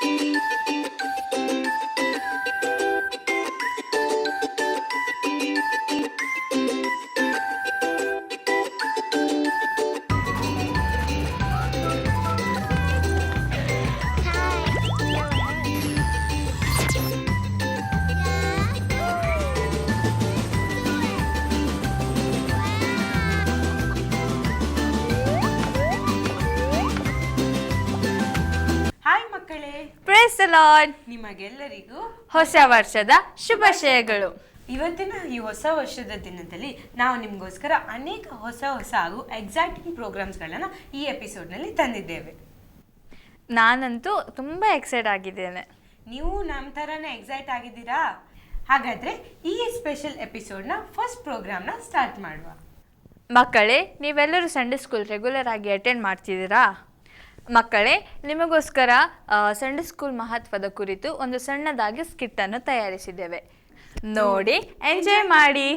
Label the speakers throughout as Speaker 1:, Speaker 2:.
Speaker 1: thank you
Speaker 2: ನಿಮಗೆಲ್ಲರಿಗೂ
Speaker 1: ಹೊಸ ವರ್ಷದ ಶುಭಾಶಯಗಳು.
Speaker 2: ಇವತ್ತಿನ ಈ ಹೊಸ ವರ್ಷದ ದಿನದಲ್ಲಿ ನಾವು ನಿಮಗೋಸ್ಕರ ಅನೇಕ ಹೊಸ ಹೊಸ ಹಾಗೂ ಎಕ್ಸೈಟಿಂಗ್ ಪ್ರೋಗ್ರಾಮ್ಸ್ಗಳನ್ನು ಈ ಎಪಿಸೋಡ್ನಲ್ಲಿ ತಂದಿದ್ದೇವೆ.
Speaker 1: ನಾನಂತೂ ತುಂಬ ಎಕ್ಸೈಟ್ ಆಗಿದ್ದೇನೆ.
Speaker 2: ನೀವು ನಮ್ಮ ಥರನೇ ಎಕ್ಸೈಟ್ ಆಗಿದ್ದೀರಾ? ಹಾಗಾದ್ರೆ ಈ ಸ್ಪೆಷಲ್ ಎಪಿಸೋಡ್ನ ಫಸ್ಟ್ ಪ್ರೋಗ್ರಾಮ್ನ ಸ್ಟಾರ್ಟ್ ಮಾಡುವ.
Speaker 1: ಮಕ್ಕಳೇ ನೀವೆಲ್ಲರೂ ಸಂಡೇ ಸ್ಕೂಲ್ ರೆಗ್ಯುಲರ್ ಆಗಿ ಅಟೆಂಡ್ ಮಾಡ್ತಿದ್ದೀರಾ? ಮಕ್ಕಳೇ ನಿಮಗೋಸ್ಕರ ಸಂಡೆ ಸ್ಕೂಲ್ ಮಹತ್ವದ ಕುರಿತು ಒಂದು ಸಣ್ಣದಾಗಿ ಸ್ಕಿಟ್ಟನ್ನು ತಯಾರಿಸಿದ್ದೇವೆ. ನೋಡಿ ಎಂಜಾಯ್ ಮಾಡಿ.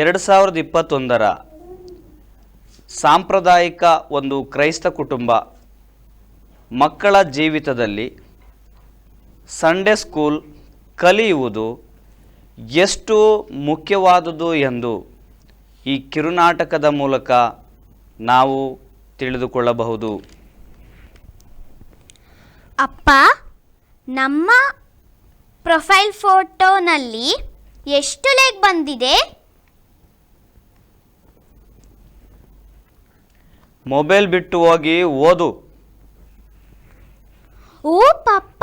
Speaker 3: ಎರಡು ಸಾವಿರದ ಇಪ್ಪತ್ತೊಂದರ ಸಾಂಪ್ರದಾಯಿಕ ಒಂದು ಕ್ರೈಸ್ತ ಕುಟುಂಬ ಮಕ್ಕಳ ಜೀವಿತದಲ್ಲಿ ಸಂಡೇ ಸ್ಕೂಲ್ ಕಲಿಯುವುದು ಎಷ್ಟು ಮುಖ್ಯವಾದುದು ಎಂದು ಈ ಕಿರುನಾಟಕದ ಮೂಲಕ ನಾವು ತಿಳಿದುಕೊಳ್ಳಬಹುದು.
Speaker 4: ಅಪ್ಪ, ನಮ್ಮ ಪ್ರೊಫೈಲ್ ಫೋಟೋನಲ್ಲಿ ಎಷ್ಟು ಲೈಕ್ ಬಂದಿದೆ?
Speaker 3: ಮೊಬೈಲ್ ಬಿಟ್ಟು ಹೋಗಿ ಓದು.
Speaker 4: ಓ ಪಪ್ಪ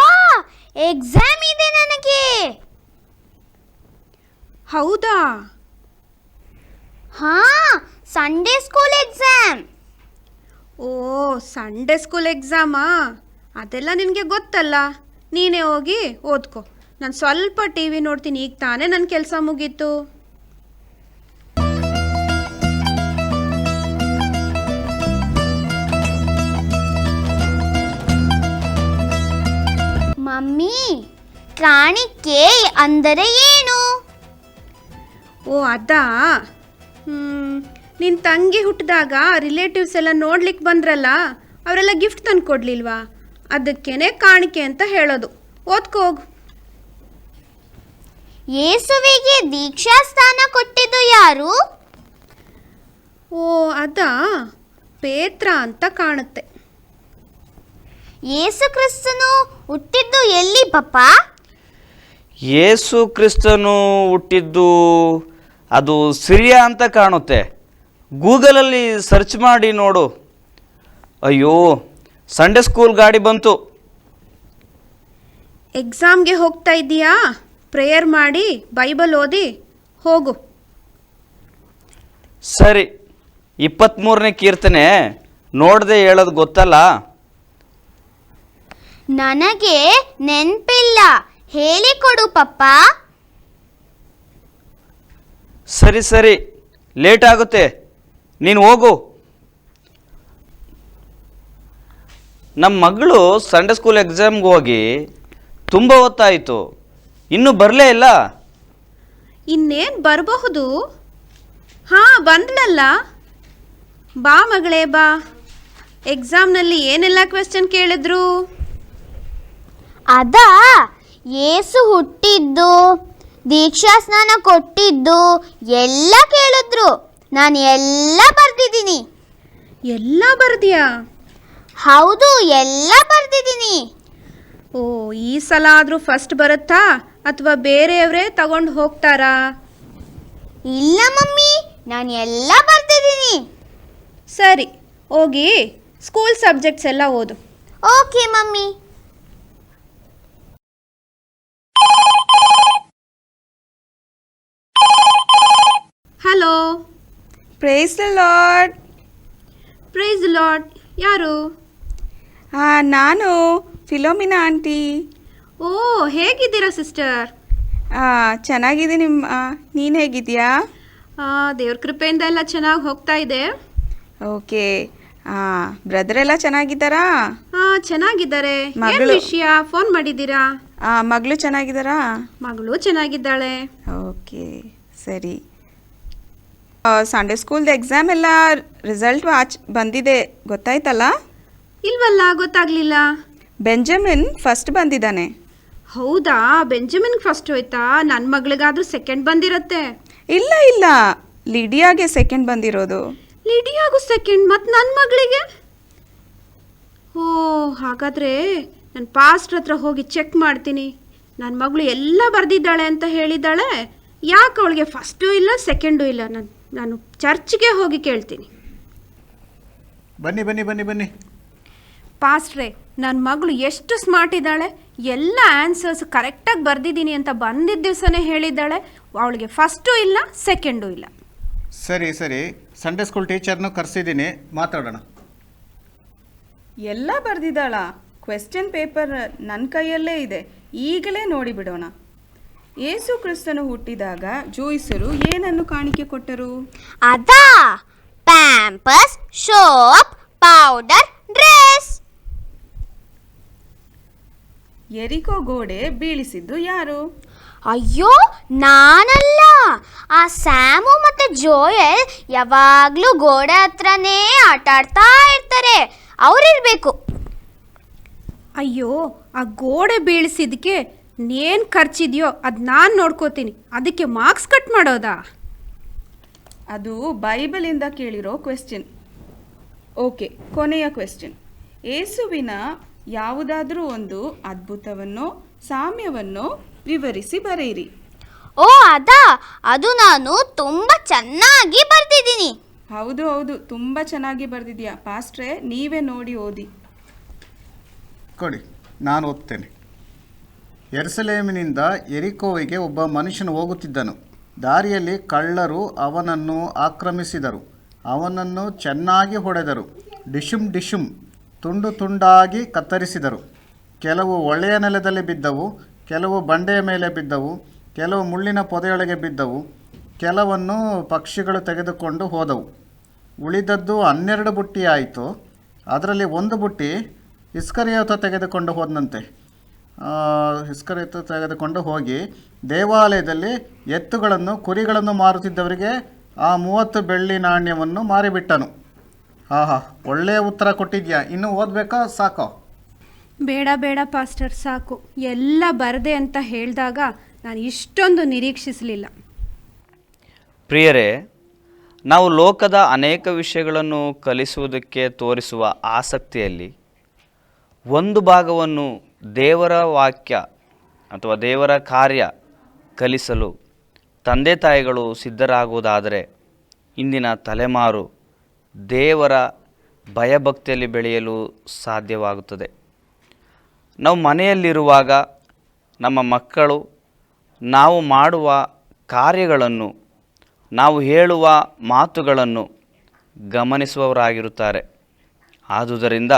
Speaker 4: ಎಕ್ಸಾಮ್ ಇದೆ ನನಗೆ.
Speaker 5: ಹೌದಾ?
Speaker 4: ಹಾ ಸಂಡೇ ಸ್ಕೂಲ್ ಎಕ್ಸಾಮ್
Speaker 5: ಓ ಸಂಡೇ ಸ್ಕೂಲ್ ಎಕ್ಸಾಮಾ ಅದೆಲ್ಲ ನಿನಗೆ ಗೊತ್ತಲ್ಲ. ನೀನೇ ಹೋಗಿ ಓದ್ಕೋ. ನಾನು ಸ್ವಲ್ಪ ಟಿ ವಿ ನೋಡ್ತೀನಿ ಈಗ ತಾನೇ ನನ್ನ ಕೆಲಸ ಮುಗೀತು.
Speaker 4: ಮಮ್ಮಿ ಕಾಣಿಕೆ ಅಂದರೆ ಏನು?
Speaker 5: ಓ ಅದಾ? ನಿನ್ನ ತಂಗಿ ಹುಟ್ಟಿದಾಗ ರಿಲೇಟಿವ್ಸ್ ಎಲ್ಲ ನೋಡ್ಲಿಕ್ಕೆ ಬಂದ್ರಲ್ಲ ಅವರೆಲ್ಲ ಗಿಫ್ಟ್ ತಂದು ಕೊಡ್ಲಿಲ್ವಾ ಅದಕ್ಕೇನೆ ಕಾಣಿಕೆ ಅಂತ ಹೇಳೋದು. ಓದ್ಕೋಗು
Speaker 4: ಯೇಸುವಿಗೆ ದೀಕ್ಷಾ ಸ್ಥಾನ ಕೊಟ್ಟಿದ್ದು ಯಾರು?
Speaker 5: ಓ ಅದಾ? ಪೇತ್ರ ಅಂತ ಕಾಣುತ್ತೆ.
Speaker 4: ಯೇಸು ಕ್ರಿಸ್ತನು ಹುಟ್ಟಿದ್ದು ಎಲ್ಲಿ ಪಪ್ಪ?
Speaker 3: ಯೇಸು ಕ್ರಿಸ್ತನು ಹುಟ್ಟಿದ್ದು ಅದು ಸಿರಿಯಾ ಅಂತ ಕಾಣುತ್ತೆ. ಗೂಗಲಲ್ಲಿ ಸರ್ಚ್ ಮಾಡಿ ನೋಡು. ಅಯ್ಯೋ ಸಂಡೇ ಸ್ಕೂಲ್ ಗಾಡಿ ಬಂತು.
Speaker 5: ಎಕ್ಸಾಮ್ಗೆ ಹೋಗ್ತಾ ಇದ್ದೀಯಾ? ಪ್ರೇಯರ್ ಮಾಡಿ ಬೈಬಲ್ ಓದಿ ಹೋಗು.
Speaker 3: ಸರಿ ಇಪ್ಪತ್ತ್ಮೂರನೇ ಕೀರ್ತನೆ ನೋಡದೆ ಹೇಳೋದು ಗೊತ್ತಲ್ಲ?
Speaker 4: ನನಗೆ ನೆನ್ಪಿಲ್ಲ. ಹೇಳಿಕೊಡು ಪಪ್ಪ.
Speaker 3: ಸರಿ ಸರಿ. ಲೇಟ್ ಆಗುತ್ತೆ. ನೀನು ಹೋಗು. ನಮ್ಮ ಮಗಳು ಸಂಡೇ ಸ್ಕೂಲ್ ಎಕ್ಸಾಮ್ಗೆ ಹೋಗಿ ತುಂಬ ಹೊತ್ತಾಯಿತು ಇನ್ನೂ ಬರಲೇ ಇಲ್ಲ?
Speaker 5: ಇನ್ನೇನು ಬರಬಹುದು? ಹಾ ಬಂದ್ಲಲ್ಲ ಬಾ ಮಗಳೇ ಬಾ. ಎಕ್ಸಾಮ್ನಲ್ಲಿ ಏನೆಲ್ಲ ಕ್ವೆಶ್ಚನ್ ಕೇಳಿದ್ರು?
Speaker 4: ಅದಾ ಏಸು ಹುಟ್ಟಿದ್ದು ದೀಕ್ಷಾ ಸ್ನಾನ ಕೊಟ್ಟಿದ್ದು ಎಲ್ಲ ಕೇಳಿದ್ರು. ನಾನು ಎಲ್ಲ ಬರ್ದಿದ್ದೀನಿ.
Speaker 5: ಎಲ್ಲ ಬರ್ದಿಯಾ?
Speaker 4: ಹೌದು ಎಲ್ಲ ಬರ್ದಿದ್ದೀನಿ.
Speaker 5: ಓ ಈ ಸಲ ಆದರೂ ಫಸ್ಟ್ ಬರುತ್ತಾ? ಅಥವಾ ಬೇರೆಯವರೇ ತಗೊಂಡು ಹೋಗ್ತಾರಾ?
Speaker 4: ಇಲ್ಲ ಮಮ್ಮಿ ನಾನು ಎಲ್ಲ ಬರ್ದಿದ್ದೀನಿ.
Speaker 5: ಸರಿ ಹೋಗಿ ಸ್ಕೂಲ್ ಸಬ್ಜೆಕ್ಟ್ಸ್ ಎಲ್ಲ ಓದು.
Speaker 4: Okay mummy.
Speaker 5: Hello.
Speaker 6: Praise lord
Speaker 5: praise lord ಯಾರು?
Speaker 6: ನಾನು ಫಿಲೋಮಿನಾ ಆಂಟಿ.
Speaker 5: ಓ ಹೇಗಿದ್ದೀರಾ ಸಿಸ್ಟರ್?
Speaker 6: ಚೆನ್ನಾಗಿದೆ ನಿಮ್ಮ ನೀನು ಹೇಗಿದ್ದೀಯಾ?
Speaker 5: ದೇವ್ರ ಕೃಪೆಯಿಂದ ಎಲ್ಲ ಚೆನ್ನಾಗಿ ಹೋಗ್ತಾ ಇದೆ.
Speaker 6: ಓಕೆ. ಹಾಂ ಬ್ರದರ್ ಎಲ್ಲ ಚೆನ್ನಾಗಿದ್ದಾರಾ?
Speaker 5: ಹಾಂ ಚೆನ್ನಾಗಿದ್ದಾರೆ.
Speaker 6: ಮಗಳು-
Speaker 5: ವಿಷಯ? ಫೋನ್ ಮಾಡಿದ್ದೀರಾ?
Speaker 6: ಆ, ಮಗಳು ಚೆನ್ನಾಗಿದ್ದಾರಾ?
Speaker 5: ಮಗಳು ಚೆನ್ನಾಗಿದ್ದಾಳೆ.
Speaker 6: ಓಕೆ ಸರಿ. ಸಂಡೇ ಸ್ಕೂಲ್ದು ಎಕ್ಸಾಮ್ ಎಲ್ಲ ರಿಸಲ್ಟ್ ವಾಚ್ ಬಂದಿದೆ ಗೊತ್ತಾಯ್ತಲ್ಲ?
Speaker 5: ಇಲ್ವಲ್ಲ ಗೊತ್ತಾಗ್ಲಿಲ್ಲ.
Speaker 6: ಬೆಂಜಮಿನ್ ಫಸ್ಟ್ ಬಂದಿದ್ದಾನೆ.
Speaker 5: ಹೌದಾ ಬೆಂಜಮಿನ್ ಫಸ್ಟ್ ಹೋಯ್ತಾ? ನನ್ನ ಮಗಳಿಗಾದ್ರೂ ಸೆಕೆಂಡ್ ಬಂದಿರತ್ತೆ.
Speaker 6: ಇಲ್ಲ ಇಲ್ಲ. ಲಿಡಿಯಾಗೆ ಸೆಕೆಂಡ್ ಬಂದಿರೋದು.
Speaker 5: ಲಿಡಿಯಾಗೂ ಸೆಕೆಂಡ್ ಮತ್ತು ನನ್ನ ಮಗಳಿಗೆ? ಓ ಹಾಗಾದ್ರೆ ನಾನು ಪಾಸ್ಟ್ರ್ ಹತ್ರ ಹೋಗಿ ಚೆಕ್ ಮಾಡ್ತೀನಿ. ನನ್ನ ಮಗಳು ಎಲ್ಲ ಬರೆದಿದ್ದಾಳೆ ಅಂತ ಹೇಳಿದ್ದಾಳೆ. ಯಾಕೆ ಅವಳಿಗೆ ಫಸ್ಟು ಇಲ್ಲ ಸೆಕೆಂಡು ಇಲ್ಲ? ನಾನು ನಾನು ಚರ್ಚ್ಗೆ ಹೋಗಿ ಕೇಳ್ತೀನಿ.
Speaker 7: ಬನ್ನಿ ಬನ್ನಿ ಬನ್ನಿ ಬನ್ನಿ.
Speaker 5: ಪಾಸ್ಟ್ರೇ ನನ್ನ ಮಗಳು ಎಷ್ಟು ಸ್ಮಾರ್ಟ್ ಇದ್ದಾಳೆ ಎಲ್ಲ ಆನ್ಸರ್ಸ್ ಕರೆಕ್ಟಾಗಿ ಬರೆದಿದ್ದೀನಿ ಅಂತ ಬಂದಿದ್ದ ದಿವಸನೇ ಹೇಳಿದ್ದಾಳೆ. ಅವಳಿಗೆ ಫಸ್ಟು ಇಲ್ಲ ಸೆಕೆಂಡು ಇಲ್ಲ.
Speaker 7: ಸರಿ ಸರಿ. ಸಂಡೇ ಸ್ಕೂಲ್ ಟೀಚರ್ನೂ ಕರೆಸಿದ್ದೀನಿ. ಮಾತಾಡೋಣ.
Speaker 6: ಎಲ್ಲ ಬರೆದಿದ್ದಾಳ? ಕ್ವೆಶ್ಚನ್ ಪೇಪರ್ ನನ್ನ ಕೈಯಲ್ಲೇ ಇದೆ. ಈಗಲೇ ನೋಡಿ ಬಿಡೋಣ ಏಸು ಕ್ರಿಸ್ತನು ಹುಟ್ಟಿದಾಗ ಜೋಯಿಸರು ಏನನ್ನು ಕಾಣಿಕೆ ಕೊಟ್ಟರು?
Speaker 4: ಅದಾ ಪ್ಯಾಂಪಸ್ ಶೋಪ್ ಪೌಡರ್ ಡ್ರೆಸ್
Speaker 6: ಎರಿಕೋ ಗೋಡೆ ಬೀಳಿಸಿದ್ದು ಯಾರು?
Speaker 4: ಅಯ್ಯೋ ನಾನಲ್ಲ. ಆ ಸ್ಯಾಮು ಮತ್ತೆ ಜೋಯಲ್ ಯಾವಾಗ್ಲೂ ಗೋಡೆ ಹತ್ರನೇ ಆಟಾಡ್ತಾ ಇರ್ತಾರೆ. ಅವ್ರಿರ್ಬೇಕು.
Speaker 5: ಅಯ್ಯೋ ಆ ಗೋಡೆ ಬೀಳಿಸಿದ್ದಕ್ಕೆ ನೇನು ಖರ್ಚಿದೆಯೋ ಅದು ನಾನು ನೋಡ್ಕೋತೀನಿ. ಅದಕ್ಕೆ ಮಾರ್ಕ್ಸ್ ಕಟ್ ಮಾಡೋದಾ?
Speaker 6: ಅದು ಬೈಬಲಿಂದ ಕೇಳಿರೋ ಕ್ವೆಶ್ಚನ್. ಓಕೆ ಕೊನೆಯ ಕ್ವೆಶ್ಚನ್. ಏಸುವಿನ ಯಾವುದಾದರೂ ಒಂದು ಅದ್ಭುತವನ್ನು ಸಾಮ್ಯವನ್ನು ವಿವರಿಸಿ ಬರೆಯಿರಿ.
Speaker 4: ಓ ಅದಾ. ಅದು ನಾನು ತುಂಬ ಚೆನ್ನಾಗಿ ಬರ್ತಿದ್ದೀನಿ
Speaker 6: ಹೌದು ಹೌದು. ತುಂಬ ಚೆನ್ನಾಗಿ ಬರೆದಿದ್ಯಾ? ಪಾಸ್ಟ್ರೆ ನೀವೇ ನೋಡಿ ಓದಿ.
Speaker 7: ಕೊಡಿ, ನಾನು ಓದ್ತೇನೆ. ಎರ್ಸಲೇಮಿನಿಂದ ಎರಿಕೋವಿಗೆ ಒಬ್ಬ ಮನುಷ್ಯನು ಹೋಗುತ್ತಿದ್ದನು. ದಾರಿಯಲ್ಲಿ ಕಳ್ಳರು ಅವನನ್ನು ಆಕ್ರಮಿಸಿದರು. ಅವನನ್ನು ಚೆನ್ನಾಗಿ ಹೊಡೆದರು. ಡಿಶುಮ್ ಡಿಶುಮ್, ತುಂಡು ತುಂಡಾಗಿ ಕತ್ತರಿಸಿದರು. ಕೆಲವು ಒಳ್ಳೆಯ ನೆಲದಲ್ಲಿ ಬಿದ್ದವು, ಕೆಲವು ಬಂಡೆಯ ಮೇಲೆ ಬಿದ್ದವು, ಕೆಲವು ಮುಳ್ಳಿನ ಪೊದೆಯೊಳಗೆ ಬಿದ್ದವು, ಕೆಲವನ್ನು ಪಕ್ಷಿಗಳು ತೆಗೆದುಕೊಂಡು ಹೋದವು. ಉಳಿದದ್ದು ಹನ್ನೆರಡು ಬುಟ್ಟಿ ಆಯಿತು ಅದರಲ್ಲಿ ಒಂದು ಬುಟ್ಟಿ ಇಸ್ಕರಿಯೋತ ತೆಗೆದುಕೊಂಡು ಹೋದನಂತೆ. ಆ, ಇಸ್ಕರಿಯೋತ ತೆಗೆದುಕೊಂಡು ಹೋಗಿ ದೇವಾಲಯದಲ್ಲಿ ಎತ್ತುಗಳನ್ನು ಕುರಿಗಳನ್ನು ಮಾರುತ್ತಿದ್ದವರಿಗೆ ಆ ಮೂವತ್ತು ಬೆಳ್ಳಿ ನಾಣ್ಯವನ್ನು ಮಾರಿಬಿಟ್ಟನು. ಆಹಾ ಒಳ್ಳೆಯ ಉತ್ತರ ಕೊಟ್ಟಿದ್ಯಾ? ಇನ್ನು ಓದಬೇಕಾ? ಸಾಕೋ.
Speaker 5: ಬೇಡ ಬೇಡ ಪಾಸ್ಟರ್ ಸಾಕು. ಎಲ್ಲ ಬರದೆ ಅಂತ ಹೇಳಿದಾಗ ನಾನು ಇಷ್ಟೊಂದು ನಿರೀಕ್ಷಿಸಲಿಲ್ಲ.
Speaker 3: ಪ್ರಿಯರೇ ನಾವು ಲೋಕದ ಅನೇಕ ವಿಷಯಗಳನ್ನು ಕಲಿಸುವುದಕ್ಕೆ ತೋರಿಸುವ ಆಸಕ್ತಿಯಲ್ಲಿ ಒಂದು ಭಾಗವನ್ನು ದೇವರ ವಾಕ್ಯ ಅಥವಾ ದೇವರ ಕಾರ್ಯ ಕಲಿಸಲು ತಂದೆ ತಾಯಿಗಳು ಸಿದ್ಧರಾಗುವುದಾದರೆ ಇಂದಿನ ತಲೆಮಾರು ದೇವರ ಭಯಭಕ್ತಿಯಲ್ಲಿ ಬೆಳೆಯಲು ಸಾಧ್ಯವಾಗುತ್ತದೆ. ನಾವು ಮನೆಯಲ್ಲಿರುವಾಗ ನಮ್ಮ ಮಕ್ಕಳು ನಾವು ಮಾಡುವ ಕಾರ್ಯಗಳನ್ನು, ನಾವು ಹೇಳುವ ಮಾತುಗಳನ್ನು ಗಮನಿಸುವವರಾಗಿರುತ್ತಾರೆ. ಆದುದರಿಂದ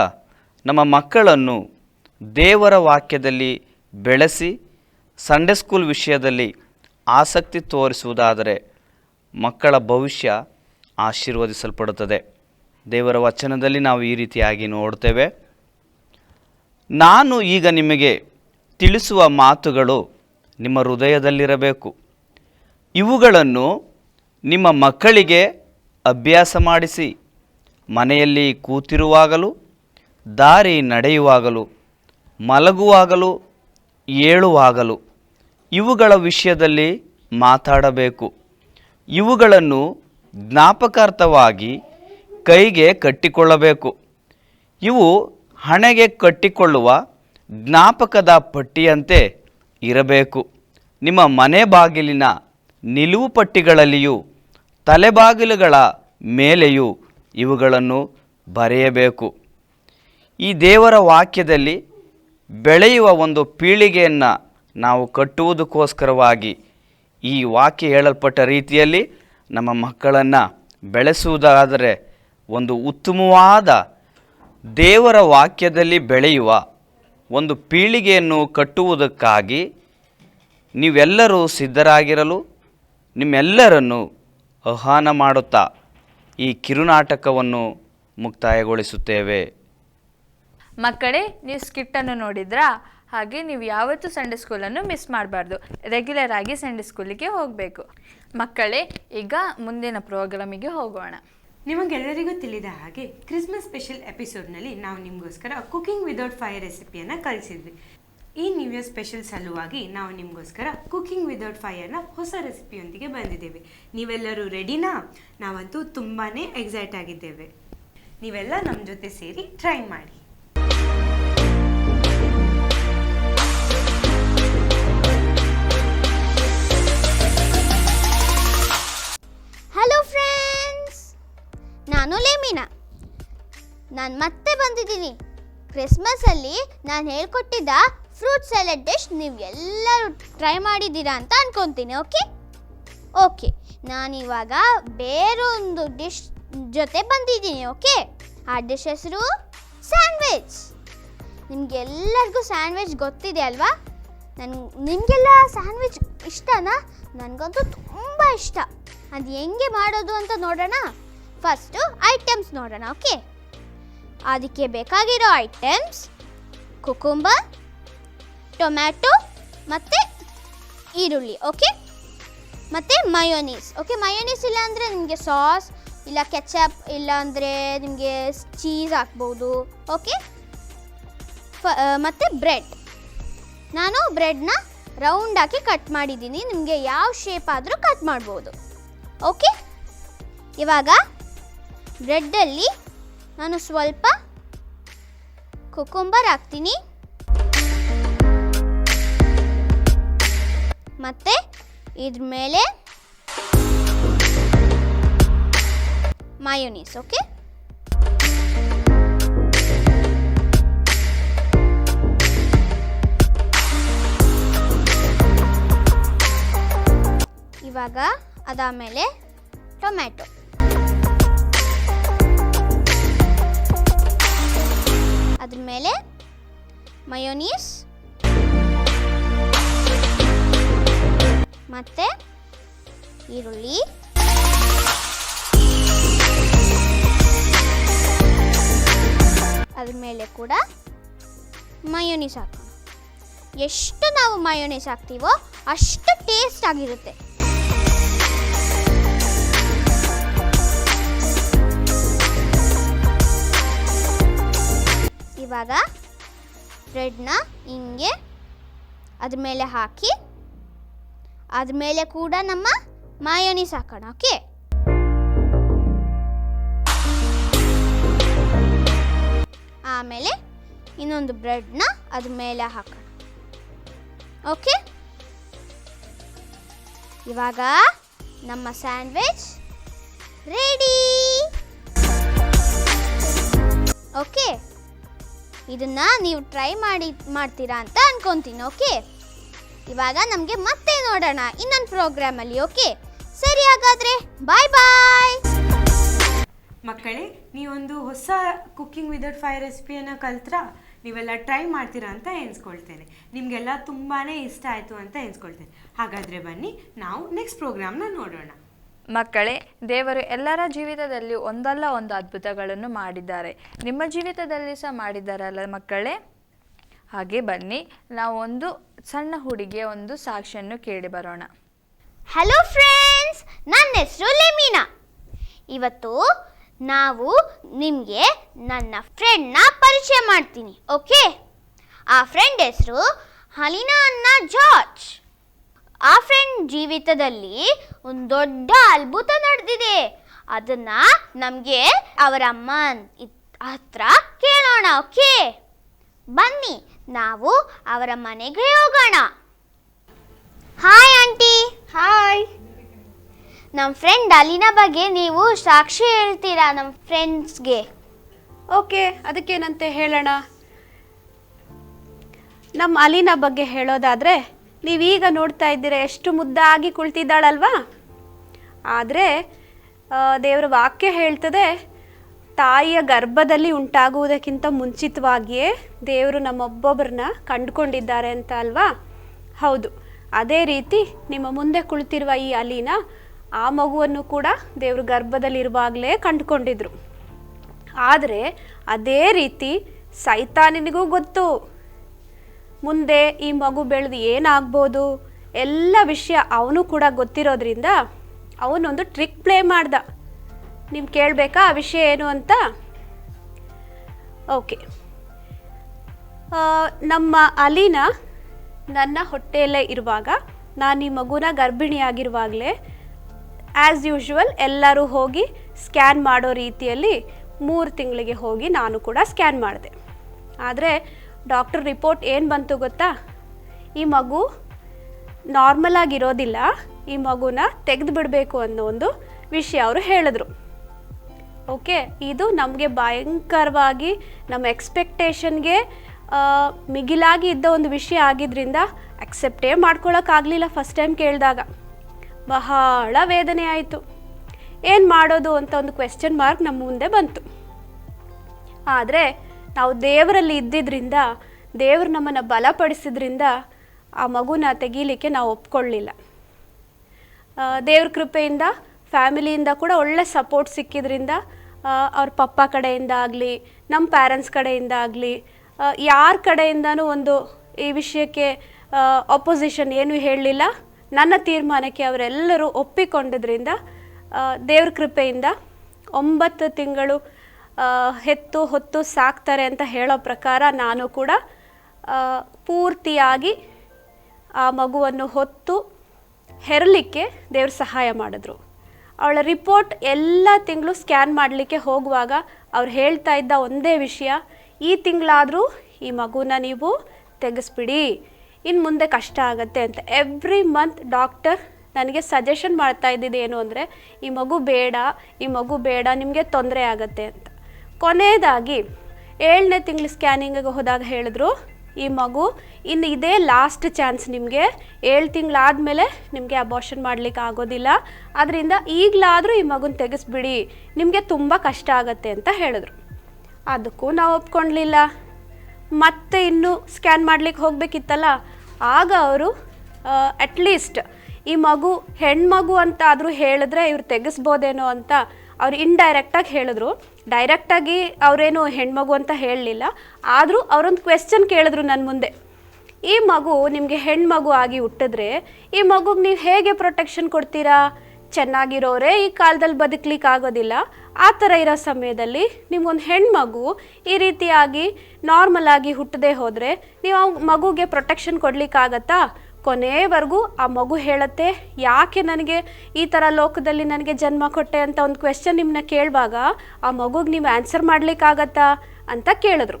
Speaker 3: ನಮ್ಮ ಮಕ್ಕಳನ್ನು ದೇವರ ವಾಕ್ಯದಲ್ಲಿ ಬೆಳೆಸಿ ಸಂಡೇ ಸ್ಕೂಲ್ ವಿಷಯದಲ್ಲಿ ಆಸಕ್ತಿ ತೋರಿಸುವುದಾದರೆ ಮಕ್ಕಳ ಭವಿಷ್ಯ ಆಶೀರ್ವದಿಸಲ್ಪಡುತ್ತದೆ. ದೇವರ ವಚನದಲ್ಲಿ ನಾವು ಈ ರೀತಿಯಾಗಿ ನೋಡ್ತೇವೆ. ನಾನು ಈಗ ನಿಮಗೆ ತಿಳಿಸುವ ಮಾತುಗಳು ನಿಮ್ಮ ಹೃದಯದಲ್ಲಿರಬೇಕು. ಇವುಗಳನ್ನು ನಿಮ್ಮ ಮಕ್ಕಳಿಗೆ ಅಭ್ಯಾಸ ಮಾಡಿಸಿ ಮನೆಯಲ್ಲಿ ಕೂತಿರುವಾಗಲೂ ದಾರಿ ನಡೆಯುವಾಗಲೂ, ಮಲಗುವಾಗಲೂ, ಏಳುವಾಗಲೂ ಇವುಗಳ ವಿಷಯದಲ್ಲಿ ಮಾತಾಡಬೇಕು. ಇವುಗಳನ್ನು ಜ್ಞಾಪಕಾರ್ಥವಾಗಿ ಕೈಗೆ ಕಟ್ಟಿಕೊಳ್ಳಬೇಕು. ಇವು ಹಣೆಗೆ ಕಟ್ಟಿಕೊಳ್ಳುವ ಜ್ಞಾಪಕದ ಪಟ್ಟಿಯಂತೆ ಇರಬೇಕು. ನಿಮ್ಮ ಮನೆ ಬಾಗಿಲಿನ ನಿಲುವು ಪಟ್ಟಿಗಳಲ್ಲಿಯೂ ತಲೆಬಾಗಿಲುಗಳ ಮೇಲೆಯೂ ಇವುಗಳನ್ನು ಬರೆಯಬೇಕು. ಈ ದೇವರ ವಾಕ್ಯದಲ್ಲಿ ಬೆಳೆಯುವ ಒಂದು ಪೀಳಿಗೆಯನ್ನು ನಾವು ಕಟ್ಟುವುದಕ್ಕೋಸ್ಕರವಾಗಿ ಈ ವಾಕ್ಯ ಹೇಳಲ್ಪಟ್ಟ ರೀತಿಯಲ್ಲಿ ನಮ್ಮ ಮಕ್ಕಳನ್ನು ಬೆಳೆಸುವುದಾದರೆ ಒಂದು ಉತ್ತಮವಾದ ದೇವರ ವಾಕ್ಯದಲ್ಲಿ ಬೆಳೆಯುವ ಒಂದು ಪೀಳಿಗೆಯನ್ನು ಕಟ್ಟುವುದಕ್ಕಾಗಿ ನೀವೆಲ್ಲರೂ ಸಿದ್ಧರಾಗಿರಲು ನಿಮ್ಮೆಲ್ಲರನ್ನು ಆಹ್ವಾನ ಮಾಡುತ್ತಾ ಈ ಕಿರುನಾಟಕವನ್ನು ಮುಕ್ತಾಯಗೊಳಿಸುತ್ತೇವೆ.
Speaker 1: ಮಕ್ಕಳೇ, ನೀವು ಸ್ಕಿಟ್ಟನ್ನು ನೋಡಿದ್ರಾ? ಹಾಗೆ ನೀವು ಯಾವತ್ತೂ ಸಂಡೇ ಸ್ಕೂಲನ್ನು ಮಿಸ್ ಮಾಡಬಾರ್ದು. ರೆಗ್ಯುಲರ್ ಆಗಿ ಸಂಡೇ ಸ್ಕೂಲಿಗೆ ಹೋಗಬೇಕು. ಮಕ್ಕಳೇ, ಈಗ ಮುಂದಿನ ಪ್ರೋಗ್ರಾಮಿಗೆ ಹೋಗೋಣ.
Speaker 2: ನಿಮಗೆಲ್ಲರಿಗೂ ತಿಳಿದ ಹಾಗೆ ಕ್ರಿಸ್ಮಸ್ ಸ್ಪೆಷಲ್ ಎಪಿಸೋಡ್ನಲ್ಲಿ ನಾವು ನಿಮಗೋಸ್ಕರ ಕುಕಿಂಗ್ ವಿದೌಟ್ ಫೈರ್ ರೆಸಿಪಿಯನ್ನು ಕಲಿಸಿದ್ವಿ. ಈ ನ್ಯೂ ಇಯರ್ ಸ್ಪೆಷಲ್ ಸಲುವಾಗಿ ನಾವು ನಿಮಗೋಸ್ಕರ ಕುಕಿಂಗ್ ವಿದೌಟ್ ಫೈರ್ನ ಹೊಸ ರೆಸಿಪಿಯೊಂದಿಗೆ ಬಂದಿದ್ದೇವೆ. ನೀವೆಲ್ಲರೂ ರೆಡಿನಾ ನಾವಂತೂ ತುಂಬಾ ಎಕ್ಸೈಟ್ ಆಗಿದ್ದೇವೆ. ನೀವೆಲ್ಲ ನಮ್ಮ ಜೊತೆ ಸೇರಿ ಟ್ರೈ ಮಾಡಿ.
Speaker 4: ಹಲೋ ಫ್ರೆಂಡ್ಸ್ ನಾನು ಲೇಮಿನ. ನಾನು ಮತ್ತೆ ಬಂದಿದ್ದೀನಿ. ಕ್ರಿಸ್ಮಸಲ್ಲಿ ನಾನು ಹೇಳ್ಕೊಟ್ಟಿದ್ದ ಫ್ರೂಟ್ ಸ್ಯಾಲೆಡ್ ಡಿಶ್ ನೀವು ಎಲ್ಲರೂ ಟ್ರೈ ಮಾಡಿದ್ದೀರಾ ಅಂತ ಅನ್ಕೊತೀನಿ ಓಕೆ ಓಕೆ ನಾನಿವಾಗ ಬೇರೊಂದು ಡಿಶ್ ಜೊತೆ ಬಂದಿದ್ದೀನಿ ಓಕೆ ಆ ಡಿಶ್ ಹೆಸರು ಸ್ಯಾಂಡ್ವಿಚ್ ನಿಮಗೆಲ್ಲರಿಗೂ ಸ್ಯಾಂಡ್ವಿಚ್ ಗೊತ್ತಿದೆ ಅಲ್ವಾ? ನನ್, ನಿಮಗೆಲ್ಲ ಸ್ಯಾಂಡ್ವಿಚ್ ಇಷ್ಟನಾ? ನನಗಂತೂ ತುಂಬ ಇಷ್ಟ. ಅದು ಹೆಂಗೆ ಮಾಡೋದು ಅಂತ ನೋಡೋಣ? ಫಸ್ಟು ಐಟಮ್ಸ್ ನೋಡೋಣ ಓಕೆ ಅದಕ್ಕೆ ಬೇಕಾಗಿರೋ ಐಟಮ್ಸ್ ಕುಕುಂಬ ಟೊಮ್ಯಾಟೊ ಮತ್ತು ಈರುಳ್ಳಿ ಓಕೆ ಮತ್ತು ಮಯೋನೀಸ್ ಓಕೆ ಮಯೋನೀಸ್ ಇಲ್ಲ ಅಂದರೆ ನಿಮಗೆ ಸಾಸ್ ಇಲ್ಲ ಕೆಚಪ್ ಇಲ್ಲ ಅಂದರೆ ನಿಮಗೆ ಚೀಸ್ ಹಾಕ್ಬೋದು ಓಕೆ ಫ ಮತ್ತು ಬ್ರೆಡ್ ನಾನು ಬ್ರೆಡ್ನ ರೌಂಡ್ ಹಾಕಿ ಕಟ್ ಮಾಡಿದ್ದೀನಿ, ನಿಮಗೆ ಯಾವ ಶೇಪ್ ಆದರೂ ಕಟ್ ಮಾಡ್ಬೋದು. ಓಕೆ ಇವಾಗ ಬ್ರೆಡ್ಡಲ್ಲಿ ನಾನು ಸ್ವಲ್ಪ ಕುಕುಂಬರ್ ಹಾಕ್ತೀನಿ. ಮತ್ತು ಇದ್ರ ಮೇಲೆ ಮಾಯೋನೀಸ್ ಓಕೆ ಇವಾಗ ಅದಾದಮೇಲೆ ಟೊಮ್ಯಾಟೊ. ಅದ್ರ ಮೇಲೆ ಮಯೋನೀಸ್. ಮತ್ತೆ ಈರುಳ್ಳಿ. ಅದ್ರ ಮೇಲೆ ಕೂಡ ಮಯೋನೀಸ್ ಹಾಕೋಣ. ಎಷ್ಟು ನಾವು ಮಯೋನೀಸ್ ಹಾಕ್ತೀವೋ ಅಷ್ಟು ಟೇಸ್ಟ್ ಆಗಿರುತ್ತೆ. ಇವಾಗ ಬ್ರೆಡ್ನ ಹಿಂಗೆ ಅದ್ರ ಮೇಲೆ ಹಾಕಿ, ಅದ್ರ ಮೇಲೆ ಕೂಡ ನಮ್ಮ ಮಾಯೋನೀಸ್ ಹಾಕೋಣ ಓಕೆ ಆಮೇಲೆ ಇನ್ನೊಂದು ಬ್ರೆಡ್ನ ಅದ್ರ ಮೇಲೆ ಹಾಕೋಣ ಓಕೆ ಇವಾಗ ನಮ್ಮ ಸ್ಯಾಂಡ್ವಿಚ್ ರೆಡಿ ಓಕೆ ಇದನ್ನ ನೀವು ಟ್ರೈ ಮಾಡಿ, ಮಾಡ್ತೀರಾ ಅಂತ ಅನ್ಕೊಂತೀನಿ ಓಕೆ ಇವಾಗ ನಮಗೆ ಮತ್ತೆ ನೋಡೋಣ ಇನ್ನೊಂದು ಪ್ರೋಗ್ರಾಮಲ್ಲಿ ಓಕೆ ಸರಿ ಹಾಗಾದರೆ ಬಾಯ್ ಬಾಯ್
Speaker 2: ಮಕ್ಕಳೇ, ನೀವೊಂದು ಹೊಸ ಕುಕ್ಕಿಂಗ್ ವಿದೌಟ್ ಫೈರ್ ರೆಸಿಪಿಯನ್ನು ಕಲ್ತ್ರಾ ನೀವೆಲ್ಲ ಟ್ರೈ ಮಾಡ್ತೀರಾ ಅಂತ ಎನ್ಸ್ಕೊಳ್ತೇನೆ. ನಿಮಗೆಲ್ಲ ತುಂಬಾ ಇಷ್ಟ ಆಯಿತು ಅಂತ ಎನ್ಸ್ಕೊಳ್ತೇನೆ. ಹಾಗಾದರೆ ಬನ್ನಿ, ನಾವು ನೆಕ್ಸ್ಟ್ ಪ್ರೋಗ್ರಾಮ್ನ ನೋಡೋಣ.
Speaker 1: ಮಕ್ಕಳೇ, ದೇವರು ಎಲ್ಲರ ಜೀವಿತದಲ್ಲಿ ಒಂದಲ್ಲ ಒಂದು ಅದ್ಭುತಗಳನ್ನು ಮಾಡಿದ್ದಾರೆ. ನಿಮ್ಮ ಜೀವಿತದಲ್ಲಿ ಸಹ ಮಾಡಿದ್ದಾರಲ್ಲ ಮಕ್ಕಳೇ? ಹಾಗೆ ಬನ್ನಿ, ನಾವು ಒಂದು ಸಣ್ಣ ಹುಡುಗಿಯ ಒಂದು ಸಾಕ್ಷಿಯನ್ನು ಕೇಳಿ ಬರೋಣ.
Speaker 4: ಹಲೋ ಫ್ರೆಂಡ್ಸ್ ನನ್ನ ಹೆಸರು ಲೆಮೀನಾ. ಇವತ್ತು ನಾವು ನಿಮಗೆ ನನ್ನ ಫ್ರೆಂಡ್ನ ಪರಿಚಯ ಮಾಡ್ತೀನಿ ಓಕೆ ಆ ಫ್ರೆಂಡ್ ಹೆಸರು ಹಲಿನಾ ಅನ್ನ ಜಾರ್ಜ್. ಆ ಫ್ರೆಂಡ್ ಜೀವಿತದಲ್ಲಿ ಒಂದು ದೊಡ್ಡ ಅದ್ಭುತ ನಡೆದಿದೆ. ಅದನ್ನ ನಮಗೆ ಅವರ ಅಮ್ಮ ಹತ್ರ ಕೇಳೋಣ ಓಕೆ? ಬನ್ನಿ ನಾವು ಅವರ ಮನೆಗೆ ಹೋಗೋಣ. Hi aunty.
Speaker 5: ಹಾಯ್.
Speaker 4: ನಮ್ಮ ಫ್ರೆಂಡ್ ಅಲಿನ ಬಗ್ಗೆ ನೀವು ಸಾಕ್ಷಿ ಹೇಳ್ತೀರಾ ನಮ್ಮ ಫ್ರೆಂಡ್ಸ್ಗೆ?
Speaker 5: ಓಕೆ ಅದಕ್ಕೇನಂತೆ ಹೇಳೋಣ? ನಮ್ಮ ಅಲಿನ ಬಗ್ಗೆ ಹೇಳೋದಾದರೆ ನೀವೀಗ ನೋಡ್ತಾ ಇದ್ದೀರ, ಎಷ್ಟು ಮುದ್ದಾಗಿ ಕುಳಿತಿದ್ದಾಳಲ್ವಾ? ಆದರೆ ದೇವರ ವಾಕ್ಯ ಹೇಳ್ತದೆ, ತಾಯಿಯ ಗರ್ಭದಲ್ಲಿ ಉಂಟಾಗುವುದಕ್ಕಿಂತ ಮುಂಚಿತವಾಗಿಯೇ ದೇವರು ನಮ್ಮೊಬ್ಬೊಬ್ಬರನ್ನ ಕಂಡುಕೊಂಡಿದ್ದಾರೆ ಅಂತ ಅಲ್ವಾ? ಹೌದು, ಅದೇ ರೀತಿ ನಿಮ್ಮ ಮುಂದೆ ಕುಳಿತಿರುವ ಈ ಅಲಿನ ಆ ಮಗುವನ್ನು ಕೂಡ ದೇವರು ಗರ್ಭದಲ್ಲಿರುವಾಗಲೇ ಕಂಡುಕೊಂಡಿದ್ರು. ಆದರೆ, ಅದೇ ರೀತಿ ಸೈತಾನಿನಿಗೂ ಗೊತ್ತು. ಮುಂದೆ ಈ ಮಗು ಬೆಳೆದು ಏನಾಗ್ಬೋದು? ಎಲ್ಲ ವಿಷಯ ಅವನು ಕೂಡ ಗೊತ್ತಿರೋದ್ರಿಂದ ಅವನೊಂದು ಟ್ರಿಕ್ ಪ್ಲೇ ಮಾಡ್ದ. ನಿಮ್ಗೆ ಕೇಳಬೇಕಾ ಆ ವಿಷಯ ಏನು ಅಂತ? ಓಕೆ ನಮ್ಮ ಅಲಿನ ನನ್ನ ಹೊಟ್ಟೆಯಲ್ಲೇ ಇರುವಾಗ, ನಾನು ಈ ಮಗುನ ಗರ್ಭಿಣಿಯಾಗಿರುವಾಗಲೇ ಆ್ಯಸ್ ಯೂಶುವಲ್ ಎಲ್ಲರೂ ಹೋಗಿ ಸ್ಕ್ಯಾನ್ ಮಾಡೋ ರೀತಿಯಲ್ಲಿ ಮೂರು ತಿಂಗಳಿಗೆ ಹೋಗಿ ನಾನು ಕೂಡ ಸ್ಕ್ಯಾನ್ ಮಾಡಿದೆ. ಆದರೆ ಡಾಕ್ಟರ್ ರಿಪೋರ್ಟ್ ಏನು ಬಂತು ಗೊತ್ತಾ? ಈ ಮಗು ನಾರ್ಮಲ್ ಆಗಿರೋದಿಲ್ಲ. ಈ ಮಗುನ ತೆಗೆದು ಬಿಡಬೇಕು ಅನ್ನೋ ಒಂದು ವಿಷಯ ಅವರು ಹೇಳಿದ್ರು. ಓಕೆ, ಇದು ನಮಗೆ ಭಯಂಕರವಾಗಿ, ನಮ್ಮ ಎಕ್ಸ್ಪೆಕ್ಟೇಷನ್ಗೆ ಮಿಗಿಲಾಗಿ ಇದ್ದ ಒಂದು ವಿಷಯ ಆಗಿದ್ದರಿಂದ ಅಕ್ಸೆಪ್ಟೇ ಮಾಡ್ಕೊಳ್ಳೋಕ್ಕಾಗಲಿಲ್ಲ ಫಸ್ಟ್ ಟೈಮ್ ಕೇಳಿದಾಗ. ಬಹಳ ವೇದನೆ ಆಯಿತು. ಏನು ಮಾಡೋದು ಅಂತ ಒಂದು ಕ್ವೆಶ್ಚನ್ ಮಾರ್ಕ್ ನಮ್ಮ ಮುಂದೆ ಬಂತು. ಆದರೆ ನಾವು ದೇವರಲ್ಲಿ ಇದ್ದಿದ್ದರಿಂದ ದೇವರು ನಮ್ಮನ್ನು ಬಲಪಡಿಸಿದ್ರಿಂದ ಆ ಮಗುನ ತೆಗೀಲಿಕ್ಕೆ ನಾವು ಒಪ್ಕೊಳ್ಳಿಲ್ಲ. ದೇವ್ರ ಕೃಪೆಯಿಂದ, ಫ್ಯಾಮಿಲಿಯಿಂದ ಕೂಡ ಒಳ್ಳೆ ಸಪೋರ್ಟ್ ಸಿಕ್ಕಿದ್ರಿಂದ ಅವ್ರ ಪಪ್ಪ ಕಡೆಯಿಂದ ಆಗಲಿ, ನಮ್ಮ ಪ್ಯಾರೆಂಟ್ಸ್ ಕಡೆಯಿಂದ ಆಗಲಿ ಯಾರ ಕಡೆಯಿಂದನೂ ಒಂದು ಈ ವಿಷಯಕ್ಕೆ ಅಪೋಸಿಷನ್ ಏನೂ ಹೇಳಲಿಲ್ಲ. ನನ್ನ ತೀರ್ಮಾನಕ್ಕೆ ಅವರೆಲ್ಲರೂ ಒಪ್ಪಿಕೊಂಡಿದ್ರಿಂದ ದೇವ್ರ ಕೃಪೆಯಿಂದ ಒಂಬತ್ತು ತಿಂಗಳು ಹೆತ್ತು ಹೊತ್ತು ಸಾಕ್ತಾರೆ ಅಂತ ಹೇಳೋ ಪ್ರಕಾರ ನಾನು ಕೂಡ ಪೂರ್ತಿಯಾಗಿ ಆ ಮಗುವನ್ನು ಹೊತ್ತು ಹೆರಲಿಕ್ಕೆ ದೇವ್ರ ಸಹಾಯ ಮಾಡಿದ್ರು. ಅವಳ ರಿಪೋರ್ಟ್ ಎಲ್ಲ ತಿಂಗಳು ಸ್ಕ್ಯಾನ್ ಮಾಡಲಿಕ್ಕೆ ಹೋಗುವಾಗ ಅವ್ರು ಹೇಳ್ತಾ ಇದ್ದ ಒಂದೇ ವಿಷಯ, ಈ ತಿಂಗಳಾದರೂ ಈ ಮಗುನ ನೀವು ತೆಗೆಸ್ಬಿಡಿ ಇನ್ನು ಮುಂದೆ ಕಷ್ಟ ಆಗುತ್ತೆ ಅಂತ. ಎವ್ರಿ ಮಂತ್ ಡಾಕ್ಟರ್ ನನಗೆ ಸಜೆಷನ್ ಮಾಡ್ತಾ ಇದ್ದಿದ್ದು ಏನು ಅಂದರೆ, ಈ ಮಗು ಬೇಡ, ಈ ಮಗು ಬೇಡ, ನಿಮಗೆ ತೊಂದರೆ ಆಗುತ್ತೆ ಅಂತ. ಕೊನೆಯದಾಗಿ ಏಳನೇ ತಿಂಗಳು ಸ್ಕ್ಯಾನಿಂಗಿಗೆ ಹೋದಾಗ ಹೇಳಿದ್ರು ಈ ಮಗು, ಇನ್ನು ಇದೇ ಲಾಸ್ಟ್ ಚಾನ್ಸ್ ನಿಮಗೆ. ಏಳು ತಿಂಗಳಾದಮೇಲೆ ನಿಮಗೆ ಅಬಾರ್ಷನ್ ಮಾಡಲಿಕ್ಕೆ ಆಗೋದಿಲ್ಲ. ಅದರಿಂದ ಈಗಲಾದರೂ ಈ ಮಗುನ ತೆಗೆಸ್ಬಿಡಿ. ನಿಮಗೆ ತುಂಬ ಕಷ್ಟ ಆಗುತ್ತೆ ಅಂತ ಹೇಳಿದ್ರು. ಅದಕ್ಕೂ ನಾವು ಒಪ್ಕೊಳ್ಲಿಲ್ಲ ಮತ್ತೆ ಇನ್ನೂ ಸ್ಕ್ಯಾನ್ ಮಾಡ್ಲಿಕ್ಕೆ ಹೋಗಬೇಕಿತ್ತಲ್ಲ, ಆಗ ಅವರು ಅಟ್ಲೀಸ್ಟ್ ಈ ಮಗು ಹೆಣ್ಮಗು ಅಂತ ಆದರೂ ಹೇಳಿದ್ರೆ ಇವ್ರು ತೆಗೆಸ್ಬೋದೇನೋ ಅಂತ ಅವ್ರು ಇಂಡೈರೆಕ್ಟಾಗಿ ಹೇಳಿದ್ರು. ಡೈರೆಕ್ಟಾಗಿ ಅವರೇನು ಹೆಣ್ಮಗು ಅಂತ ಹೇಳಲಿಲ್ಲ. ಆದರೂ ಅವರೊಂದು ಕ್ವೆಶ್ಚನ್ ಕೇಳಿದ್ರು ನನ್ನ ಮುಂದೆ. ಈ ಮಗು ನಿಮಗೆ ಹೆಣ್ಮಗು ಆಗಿ ಹುಟ್ಟಿದ್ರೆ ಈ ಮಗುಗೆ ನೀವು ಹೇಗೆ ಪ್ರೊಟೆಕ್ಷನ್ ಕೊಡ್ತೀರಾ? ಚೆನ್ನಾಗಿರೋರೇ ಈ ಕಾಲದಲ್ಲಿ ಬದುಕಲಿಕ್ಕೆ ಆಗೋದಿಲ್ಲ ಆ ಥರ ಇರೋ ಸಮಯದಲ್ಲಿ ನಿಮಗೊಂದು ಹೆಣ್ಮಗು ಈ ರೀತಿಯಾಗಿ ನಾರ್ಮಲ್ ಆಗಿ ಹುಟ್ಟದೇ ಹೋದರೆ ನೀವು ಮಗುಗೆ ಪ್ರೊಟೆಕ್ಷನ್ ಕೊಡಲಿಕ್ಕಾಗತ್ತಾ? ಕೊನೆವರೆಗೂ ಆ ಮಗು ಹೇಳುತ್ತೆ, ಯಾಕೆ ನನಗೆ ಈ ಥರ ಲೋಕದಲ್ಲಿ ನನಗೆ ಜನ್ಮ ಕೊಟ್ಟೆ? ಅಂತ ಒಂದು ಕ್ವೆಶನ್ ನಿಮ್ಮನ್ನ ಕೇಳುವಾಗ ಆ ಮಗುಗೆ ನೀವು ಆನ್ಸರ್ ಮಾಡಲಿಕ್ಕಾಗತ್ತಾ ಅಂತ ಕೇಳಿದ್ರು.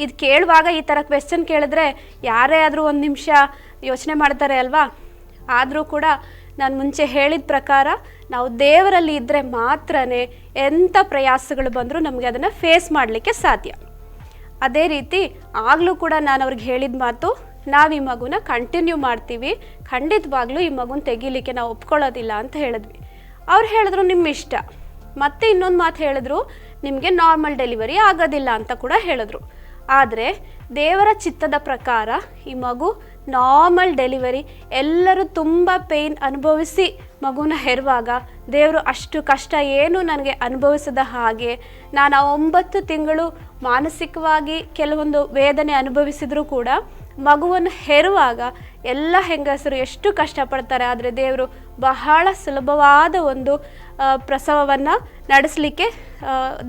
Speaker 5: ಇದು ಕೇಳುವಾಗ ಈ ಥರ ಕ್ವೆಶ್ಚನ್ ಕೇಳಿದ್ರೆ ಯಾರೇ ಆದರೂ ಒಂದು ನಿಮಿಷ ಯೋಚನೆ ಮಾಡ್ತಾರೆ ಅಲ್ವಾ? ಆದರೂ ಕೂಡ ನಾನು ಮುಂಚೆ ಹೇಳಿದ ಪ್ರಕಾರ ನಾವು ದೇವರಲ್ಲಿ ಇದ್ದರೆ ಮಾತ್ರನೇ ಎಂಥ ಪ್ರಯಾಸಗಳು ಬಂದರೂ ನಮಗೆ ಅದನ್ನು ಫೇಸ್ ಮಾಡಲಿಕ್ಕೆ ಸಾಧ್ಯ. ಅದೇ ರೀತಿ ಆಗಲೂ ಕೂಡ ನಾನು ಅವ್ರಿಗೆ ಹೇಳಿದ ಮಾತು ನಾವು ಈ ಮಗುನ ಕಂಟಿನ್ಯೂ ಮಾಡ್ತೀವಿ. ಖಂಡಿತವಾಗ್ಲೂ ಈ ಮಗುನ ತೆಗಿಲಿಕ್ಕೆ ನಾವು ಒಪ್ಕೊಳ್ಳೋದಿಲ್ಲ ಅಂತ ಹೇಳಿದ್ವಿ. ಅವ್ರು ಹೇಳಿದ್ರು ನಿಮ್ಮ ಇಷ್ಟ. ಮತ್ತೆ ಇನ್ನೊಂದು ಮಾತು ಹೇಳಿದ್ರು, ನಿಮಗೆ ನಾರ್ಮಲ್ ಡೆಲಿವರಿ ಆಗೋದಿಲ್ಲ ಅಂತ ಕೂಡ ಹೇಳಿದ್ರು. ಆದರೆ ದೇವರ ಚಿತ್ತದ ಪ್ರಕಾರ ಈ ಮಗು ನಾರ್ಮಲ್ ಡೆಲಿವರಿ ಎಲ್ಲರೂ ತುಂಬ ಪೇಯ್ನ್ ಅನುಭವಿಸಿ ಮಗುನ ಹೆರುವಾಗ ದೇವರು ಅಷ್ಟು ಕಷ್ಟ ಏನು ನನಗೆ ಅನುಭವಿಸದ ಹಾಗೆ ನಾನು ಆ ಒಂಬತ್ತು ತಿಂಗಳು ಮಾನಸಿಕವಾಗಿ ಕೆಲವೊಂದು ವೇದನೆ ಅನುಭವಿಸಿದರೂ ಕೂಡ ಮಗುವನ್ನು ಹೆರುವಾಗ ಎಲ್ಲ ಹೆಂಗಸರು ಎಷ್ಟು ಕಷ್ಟಪಡ್ತಾರೆ, ಆದರೆ ದೇವರು ಬಹಳ ಸುಲಭವಾದ ಒಂದು ಪ್ರಸವವನ್ನು ನಡೆಸಲಿಕ್ಕೆ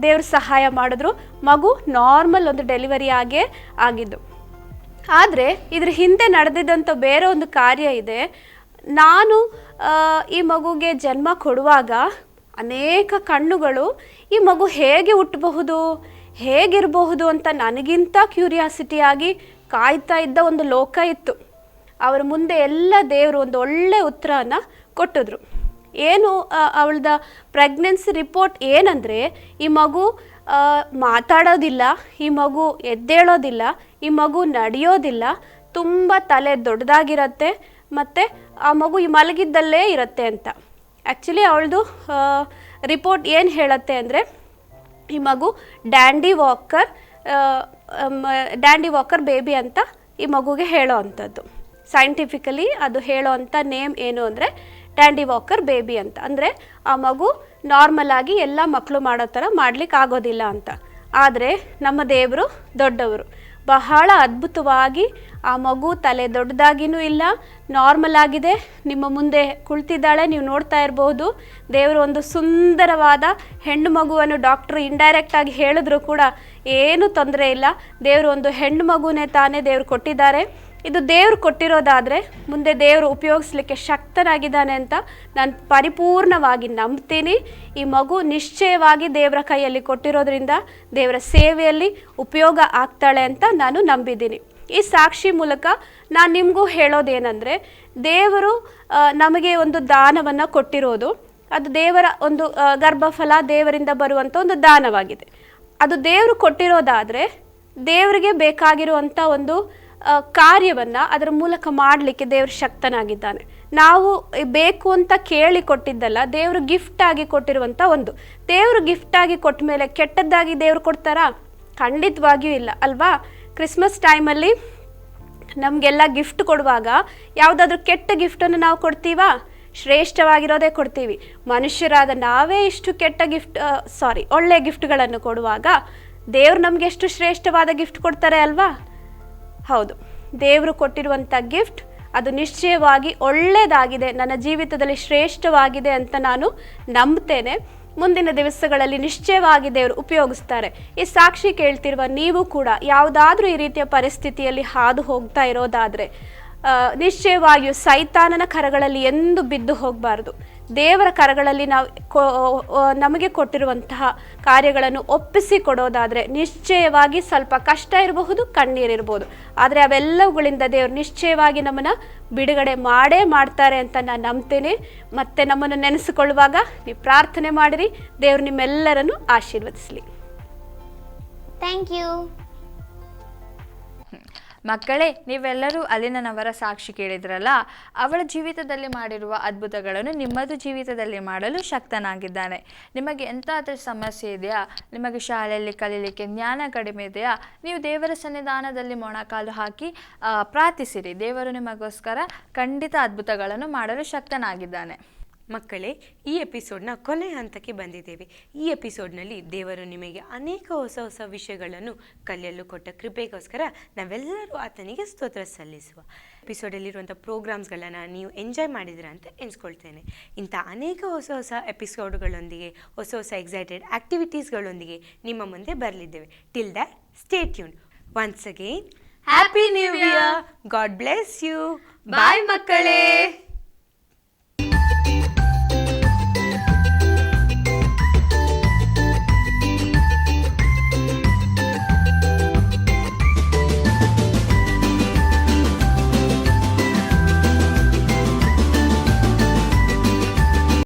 Speaker 5: ದೇವರು ಸಹಾಯ ಮಾಡಿದ್ರು. ಮಗು ನಾರ್ಮಲ್ ಒಂದು ಡೆಲಿವರಿ ಆಗೇ ಆಗಿದ್ದು. ಆದರೆ ಇದ್ರ ಹಿಂದೆ ನಡೆದಿದ್ದಂಥ ಬೇರೆ ಒಂದು ಕಾರ್ಯ ಇದೆ. ನಾನು ಈ ಮಗುಗೆ ಜನ್ಮ ಕೊಡುವಾಗ ಅನೇಕ ಕಣ್ಣುಗಳು ಈ ಮಗು ಹೇಗೆ ಹುಟ್ಟಬಹುದು, ಹೇಗಿರಬಹುದು ಅಂತ ನನಗಿಂತ ಕ್ಯೂರಿಯಾಸಿಟಿಯಾಗಿ ಕಾಯ್ತಾ ಇದ್ದ ಒಂದು ಲೋಕ ಇತ್ತು. ಅವರ ಮುಂದೆ ಎಲ್ಲ ದೇವರು ಒಂದು ಒಳ್ಳೆ ಉತ್ತರನ ಕೊಟ್ಟಿದ್ರು. ಏನು ಅವಳದ ಪ್ರೆಗ್ನೆನ್ಸಿ ರಿಪೋರ್ಟ್ ಏನಂದರೆ, ಈ ಮಗು ಮಾತಾಡೋದಿಲ್ಲ, ಈ ಮಗು ಎದ್ದೇಳೋದಿಲ್ಲ, ಈ ಮಗು ನಡೆಯೋದಿಲ್ಲ, ತುಂಬ ತಲೆ ದೊಡ್ಡದಾಗಿರತ್ತೆ, ಮತ್ತು ಆ ಮಗು ಈ ಮಲಗಿದ್ದಲ್ಲೇ ಇರುತ್ತೆ ಅಂತ. ಆ್ಯಕ್ಚುಲಿ ಅವಳದು ರಿಪೋರ್ಟ್ ಏನು ಹೇಳುತ್ತೆ ಅಂದರೆ, ಈ ಮಗು Dandy Walker Dandy Walker baby ಅಂತ ಈ ಮಗುಗೆ ಹೇಳೋ ಅಂಥದ್ದು. ಸೈಂಟಿಫಿಕಲಿ ಅದು ಹೇಳೋ ಅಂಥ ನೇಮ್ ಏನು ಅಂದರೆ ಡ್ಯಾಂಡಿ ವಾಕರ್ ಬೇಬಿ ಅಂತ. ಅಂದರೆ ಆ ಮಗು ನಾರ್ಮಲ್ ಆಗಿ ಎಲ್ಲ ಮಕ್ಕಳು ಮಾಡೋ ಥರ ಮಾಡ್ಲಿಕ್ಕೆ ಆಗೋದಿಲ್ಲ ಅಂತ. ಆದರೆ ನಮ್ಮ ದೇವರು ದೊಡ್ಡವರು. ಬಹಳ ಅದ್ಭುತವಾಗಿ ಆ ಮಗು ತಲೆ ದೊಡ್ಡದಾಗಿನೂ ಇಲ್ಲ ನಾರ್ಮಲ್ ಆಗಿದೆ. ನಿಮ್ಮ ಮುಂದೆ ಕುಳಿತಿದ್ದಾಳೆ, ನೀವು ನೋಡ್ತಾ ಇರಬಹುದು ದೇವರು ಒಂದು ಸುಂದರವಾದ ಹೆಣ್ಣು ಮಗುವನ್ನು ಡಾಕ್ಟ್ರು ಇಂಡೈರೆಕ್ಟ್ ಆಗಿ ಹೇಳಿದ್ರು ಕೂಡ ಏನೂ ತೊಂದರೆ ಇಲ್ಲ. ದೇವರು ಒಂದು ಹೆಣ್ಣು ಮಗುನೇ ತಾನೇ ದೇವರು ಕೊಟ್ಟಿದ್ದಾರೆ. ಇದು ದೇವ್ರು ಕೊಟ್ಟಿರೋದಾದರೆ ಮುಂದೆ ದೇವರು ಉಪಯೋಗಿಸ್ಲಿಕ್ಕೆ ಶಕ್ತನಾಗಿದ್ದಾನೆ ಅಂತ ನಾನು ಪರಿಪೂರ್ಣವಾಗಿ ನಂಬ್ತೀನಿ. ಈ ಮಗು ನಿಶ್ಚಯವಾಗಿ ದೇವರ ಕೈಯಲ್ಲಿ ಕೊಟ್ಟಿರೋದ್ರಿಂದ ದೇವರ ಸೇವೆಯಲ್ಲಿ ಉಪಯೋಗ ಆಗ್ತಾಳೆ ಅಂತ ನಾನು ನಂಬಿದ್ದೀನಿ. ಈ ಸಾಕ್ಷಿ ಮೂಲಕ ನಾನು ನಿಮಗೂ ಹೇಳೋದೇನೆಂದರೆ ದೇವರು ನಮಗೆ ಒಂದು ದಾನವನ್ನು ಕೊಟ್ಟಿರೋದು. ಅದು ದೇವರ ಒಂದು ಗರ್ಭಫಲ ದೇವರಿಂದ ಬರುವಂಥ ಒಂದು ದಾನವಾಗಿದೆ. ಅದು ದೇವರು ಕೊಟ್ಟಿರೋದಾದರೆ ದೇವರಿಗೆ ಬೇಕಾಗಿರುವಂಥ ಒಂದು ಕಾರ್ಯವನ್ನು ಅದರ ಮೂಲಕ ಮಾಡಲಿಕ್ಕೆ ದೇವರು ಶಕ್ತನಾಗಿದ್ದಾನೆ. ನಾವು ಬೇಕು ಅಂತ ಕೇಳಿ ಕೊಟ್ಟಿದ್ದಲ್ಲ, ದೇವರು ಗಿಫ್ಟ್ ಆಗಿ ಕೊಟ್ಟಿರುವಂಥ ಒಂದು. ದೇವರು ಗಿಫ್ಟ್ ಆಗಿ ಕೊಟ್ಟ ಮೇಲೆ ಕೆಟ್ಟದ್ದಾಗಿ ದೇವರು ಕೊಡ್ತಾರಾ? ಖಂಡಿತವಾಗಿಯೂ ಇಲ್ಲ, ಅಲ್ವಾ? ಕ್ರಿಸ್ಮಸ್ ಟೈಮಲ್ಲಿ ನಮಗೆಲ್ಲ ಗಿಫ್ಟ್ ಕೊಡುವಾಗ ಯಾವುದಾದ್ರೂ ಕೆಟ್ಟ ಗಿಫ್ಟನ್ನು ನಾವು ಕೊಡ್ತೀವಾ? ಶ್ರೇಷ್ಠವಾಗಿರೋದೇ ಕೊಡ್ತೀವಿ. ಮನುಷ್ಯರಾದ ನಾವೇ ಇಷ್ಟು ಕೆಟ್ಟ ಗಿಫ್ಟ್ ಸಾರಿ ಒಳ್ಳೆಯ ಗಿಫ್ಟ್ಗಳನ್ನು ಕೊಡುವಾಗ ದೇವ್ರು ನಮಗೆ ಎಷ್ಟು ಶ್ರೇಷ್ಠವಾದ ಗಿಫ್ಟ್ ಕೊಡ್ತಾರೆ ಅಲ್ವಾ? ಹೌದು. ದೇವರು ಕೊಟ್ಟಿರುವಂಥ ಗಿಫ್ಟ್ ಅದು ನಿಶ್ಚಯವಾಗಿ ಒಳ್ಳೆಯದಾಗಿದೆ ನನ್ನ ಜೀವಿತದಲ್ಲಿ ಶ್ರೇಷ್ಠವಾಗಿದೆ ಅಂತ ನಾನು ನಂಬ್ತೇನೆ. ಮುಂದಿನ ದಿವಸಗಳಲ್ಲಿ ನಿಶ್ಚಯವಾಗಿ ದೇವರು ಉಪಯೋಗಿಸ್ತಾರೆ. ಈ ಸಾಕ್ಷಿ ಕೇಳ್ತಿರುವ ನೀವು ಕೂಡ ಯಾವುದಾದ್ರೂ ಈ ರೀತಿಯ ಪರಿಸ್ಥಿತಿಯಲ್ಲಿ ಹಾದು ಹೋಗ್ತಾ ಇರೋದಾದರೆ ನಿಶ್ಚಯವಾಗಿಯೂ ಸೈತಾನನ ಕರಗಳಲ್ಲಿ ಎಂದು ಬಿದ್ದು ಹೋಗಬಾರ್ದು. ದೇವರ ಕರಗಳಲ್ಲಿ ನಾವು ನಮಗೆ ಕೊಟ್ಟಿರುವಂತಹ ಕಾರ್ಯಗಳನ್ನು ಒಪ್ಪಿಸಿ ಕೊಡೋದಾದರೆ ನಿಶ್ಚಯವಾಗಿ ಸ್ವಲ್ಪ ಕಷ್ಟ ಇರಬಹುದು ಕಣ್ಣೀರಿರ್ಬೋದು ಆದರೆ ಅವೆಲ್ಲವುಗಳಿಂದ ದೇವರು ನಿಶ್ಚಯವಾಗಿ ನಮ್ಮನ್ನು ಬಿಡುಗಡೆ ಮಾಡೇ ಮಾಡ್ತಾರೆ ಅಂತ ನಾನು ನಂಬ್ತೇನೆ. ಮತ್ತು ನಮ್ಮನ್ನು ನೆನೆಸಿಕೊಳ್ಳುವಾಗ ನೀವು ಪ್ರಾರ್ಥನೆ ಮಾಡಿರಿ. ದೇವರು ನಿಮ್ಮೆಲ್ಲರನ್ನು ಆಶೀರ್ವದಿಸಲಿ.
Speaker 4: ಥ್ಯಾಂಕ್ ಯು
Speaker 1: ಮಕ್ಕಳೇ, ನೀವೆಲ್ಲರೂ ಅಲಿನನವರ ಸಾಕ್ಷಿ ಕೇಳಿದ್ರಲ್ಲ, ಅವಳ ಜೀವಿತದಲ್ಲಿ ಮಾಡಿರುವ ಅದ್ಭುತಗಳನ್ನು ನಿಮ್ಮದು ಜೀವಿತದಲ್ಲಿ ಮಾಡಲು ಶಕ್ತನಾಗಿದ್ದಾನೆ. ನಿಮಗೆ ಎಂತಾದರೂ ಸಮಸ್ಯೆ ಇದೆಯಾ? ನಿಮಗೆ ಶಾಲೆಯಲ್ಲಿ ಕಲೀಲಿಕ್ಕೆ ಜ್ಞಾನ ಕಡಿಮೆ ಇದೆಯಾ? ನೀವು ದೇವರ ಸನ್ನಿಧಾನದಲ್ಲಿ ಮೊಣಕಾಲು ಹಾಕಿ ಪ್ರಾರ್ಥಿಸಿರಿ. ದೇವರು ನಿಮಗೋಸ್ಕರ ಖಂಡಿತ ಅದ್ಭುತಗಳನ್ನು ಮಾಡಲು ಶಕ್ತನಾಗಿದ್ದಾನೆ.
Speaker 2: ಮಕ್ಕಳೇ, ಈ ಎಪಿಸೋಡ್ನ ಕೊನೆ ಹಂತಕ್ಕೆ ಬಂದಿದ್ದೇವೆ. ಈ ಎಪಿಸೋಡ್ನಲ್ಲಿ ದೇವರು ನಿಮಗೆ ಅನೇಕ ಹೊಸ ಹೊಸ ವಿಷಯಗಳನ್ನು ಕಲಿಯಲು ಕೊಟ್ಟ ಕೃಪೆಗೋಸ್ಕರ ನಾವೆಲ್ಲರೂ ಆತನಿಗೆ ಸ್ತೋತ್ರ ಸಲ್ಲಿಸುವ. ಎಪಿಸೋಡಲ್ಲಿರುವಂಥ ಪ್ರೋಗ್ರಾಮ್ಸ್ಗಳನ್ನು ನೀವು ಎಂಜಾಯ್ ಮಾಡಿದಿರ ಅಂತ ಎಣಿಸ್ಕೊಳ್ತೇನೆ. ಇಂಥ ಅನೇಕ ಹೊಸ ಹೊಸ ಎಪಿಸೋಡ್ಗಳೊಂದಿಗೆ, ಹೊಸ ಹೊಸ ಎಕ್ಸೈಟೆಡ್ ಆ್ಯಕ್ಟಿವಿಟೀಸ್ಗಳೊಂದಿಗೆ ನಿಮ್ಮ ಮುಂದೆ ಬರಲಿದ್ದೇವೆ. Till the stay tune once again happy new year God bless you bye ಮಕ್ಕಳೇ.